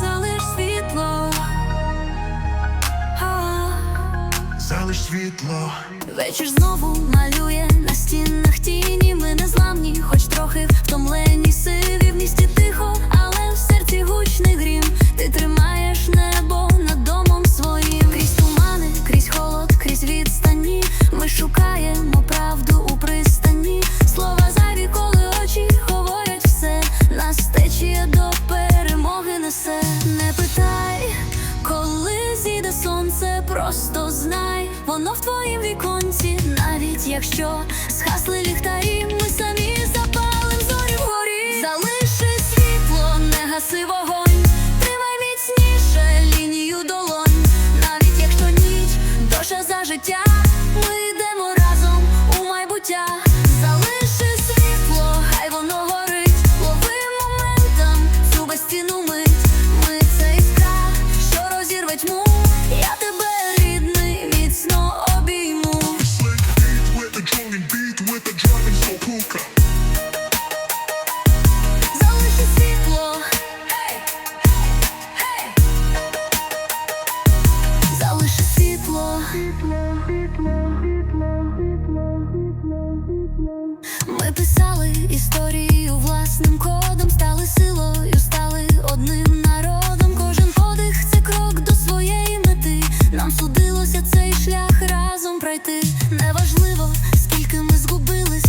Залиш світло. Залиш світло. Вечір знову малює. Просто знай, воно в твоїм віконці, навіть якщо схасли ліхтарі, ми самі запалим зорі вгорі. Залиши світло, не гаси вогонь, тримай міцніше лінію долонь, навіть якщо ніч, доша за життя ми.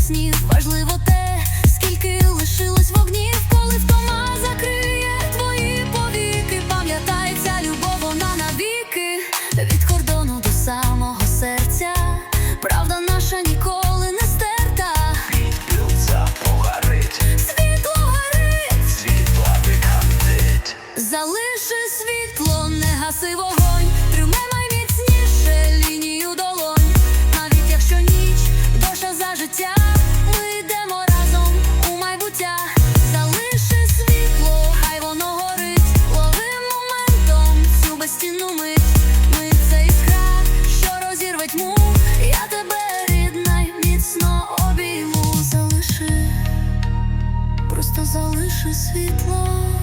снів важливо те, скільки лишилось вогнів, коли втома закриє твої повіки. Пам'ятається любов, вона навіки від кордону до самого серця. Правда наша ніколи не стерта. Люця погарить, світло горить, світла викандить. Залиши світло, не гаси вогонь наше світло.